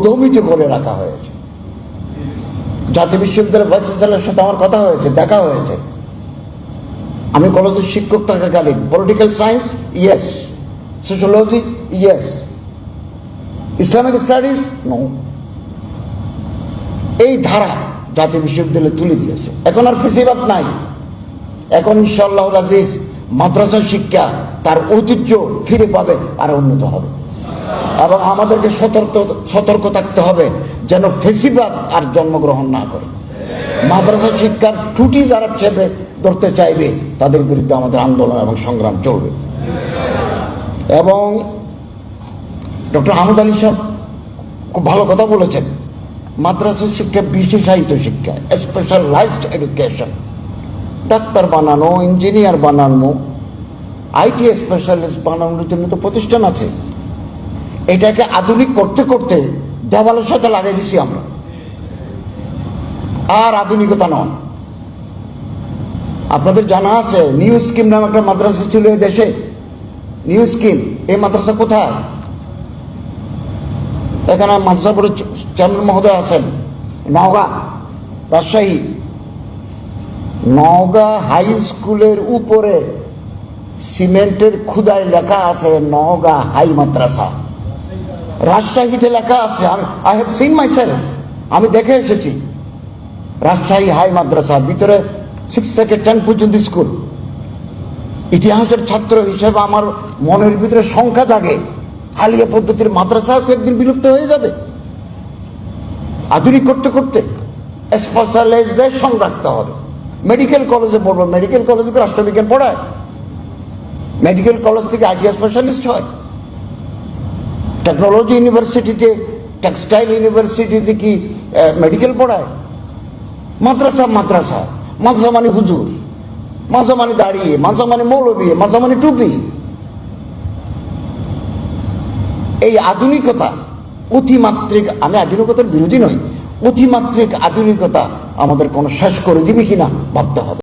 অবদমিত করে রাখা হয়েছে। জাতীয় বিশ্ববিদ্যালয়ের ভাইস চ্যান্সেলারের সাথে আমার কথা হয়েছে, দেখা হয়েছে। আমি কলেজের শিক্ষক থাকাকালীন political science yes sociology yes Islamic studies no এই ধারা জাতীয় বিশ্ববিদ্যালয়ে তুলে দিয়েছে। এখন আর ফেসিবাদ নাই। এখন ইনশাল্লাহ রাজিজ মাদ্রাসা শিক্ষা তার ঐতিহ্য ফিরে পাবে আর উন্নত হবে। এবং আমাদেরকে সতর্ক সতর্ক থাকতে হবে যেন ফেসিবাদ আর জন্মগ্রহণ না করে। মাদ্রাসা শিক্ষার ত্রুটি যারা চেপে ধরতে চাইবে, তাদের বিরুদ্ধে আমাদের আন্দোলন এবং সংগ্রাম চলবে। এবং ডক্টর হামুদ আলী সাহেব খুব ভালো কথা বলেছেন, মাদ্রাসা শিক্ষা বিশেষায়িত শিক্ষা স্পেশালাইজড এডুকেশন ডাক্তার বানানো ইঞ্জিনিয়ার বানানো আইটি স্পেশালিস্ট বানানোর জন্য তো প্রতিষ্ঠান আছে। এটাকে আধুনিক করতে করতে দেওয়ালের সাথে লাগিয়ে দিছি আমরা। আর আধুনিকতা নয়। আপনাদের জানা আছে, নিউ স্কিম নামে একটা মাদ্রাসা ছিল এই দেশে। নিউ স্কিম, এই মাদ্রাসা কোথায়? এখানে মাদ্রাসা চেয়ারম্যান মহোদয় আছেন, নওগাঁ, রাজশাহী। নওগাঁ হাই স্কুলের উপরে সিমেন্টের খুদায় লেখা আছে নওগাঁ হাই মাদ্রাসা। রাজশাহীতে লেখা আছে I have seen myself আমি দেখে এসেছি। রাজশাহী হাই মাদ্রাসা, ভিতরে সিক্স থেকে টেন পর্যন্ত স্কুল ইতিহাসের ছাত্র হিসেবে আমার মনের ভিতরে সংখ্যা জাগে, হালিয়া পদ্ধতির মাদ্রাসাও একদিন বিলুপ্ত হয়ে যাবে। আধুনিক করতে করতে স্পেশালাইজেশন রাখতে হবে। মেডিকেল কলেজে পড়ব মেডিকেল কলেজে রাষ্ট্রবিজ্ঞান পড়ায়? মেডিকেল কলেজ থেকে আইটিআই স্পেশালিস্ট হয়। টেকনোলজি ইউনিভার্সিটিতে টেক্সটাইল ইউনিভার্সিটিতে কি মেডিকেল পড়ায়? মাদ্রাসা মাদ্রাসা। মাদ্রাসা মানে হুজুর, মাদ্রাসা মানে দাঁড়িয়ে, মাদ্রাসা মানে মৌলবী, মাদ্রাসা মানে টুপি। এই আধুনিকতা, অতিমাত্রিক, আমি আধুনিকতার বিরোধী নই, অতিমাত্রিক আধুনিকতা আমাদের কোনো শেষ করে দিবে কিনা ভাবতে হবে।